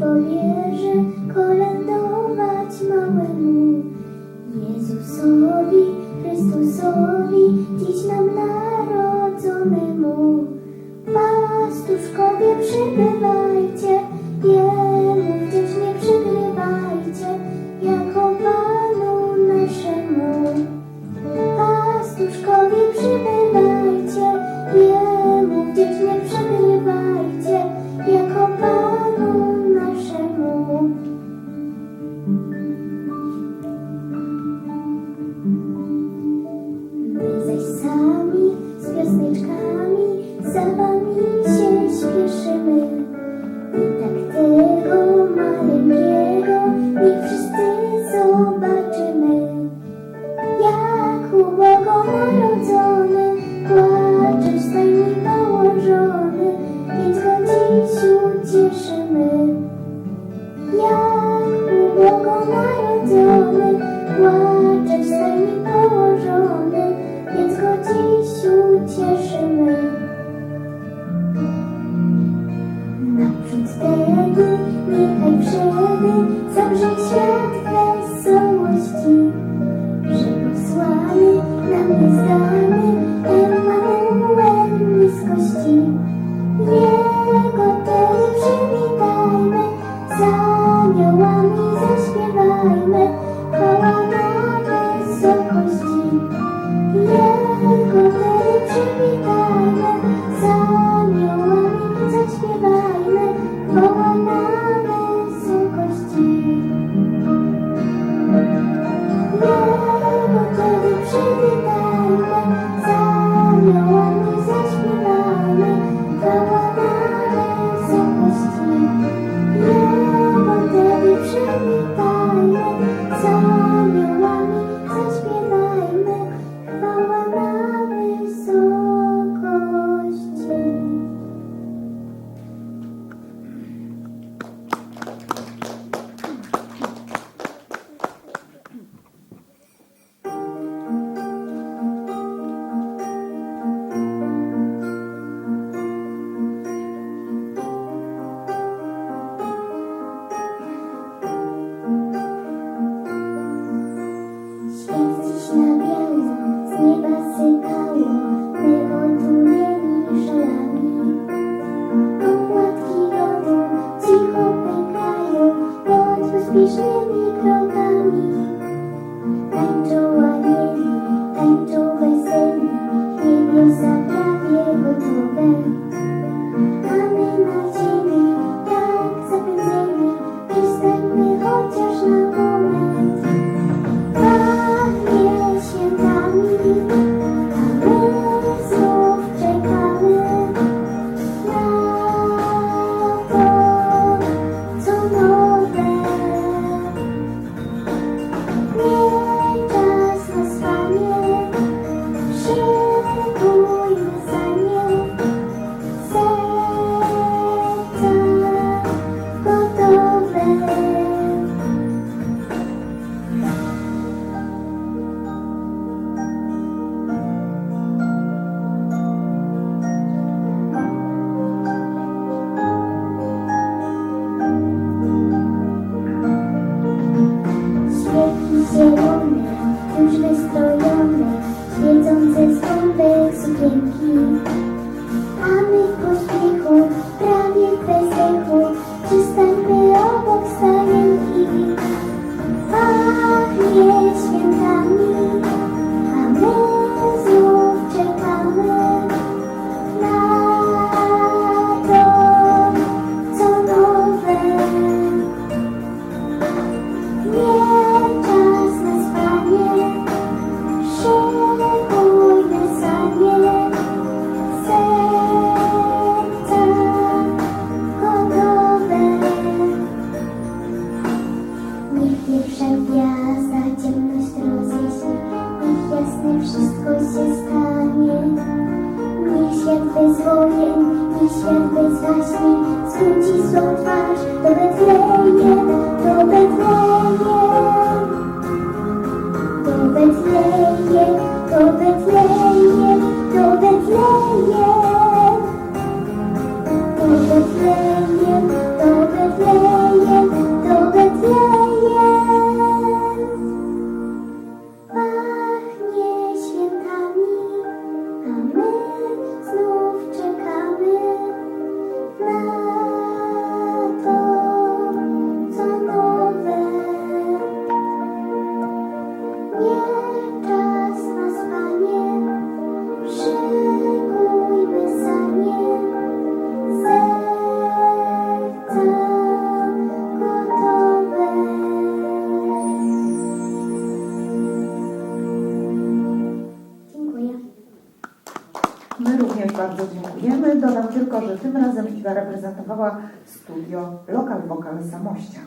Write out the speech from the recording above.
polierze kolana. why I do know. So znasz mi, skróci swą twarz do Betlejem, do Betlejem. Do Betlejem, do Betlejem, do Betlejem. Do My również bardzo dziękujemy. Dodam tylko, że tym razem Iga reprezentowała studio Lokal Wokal Samościa.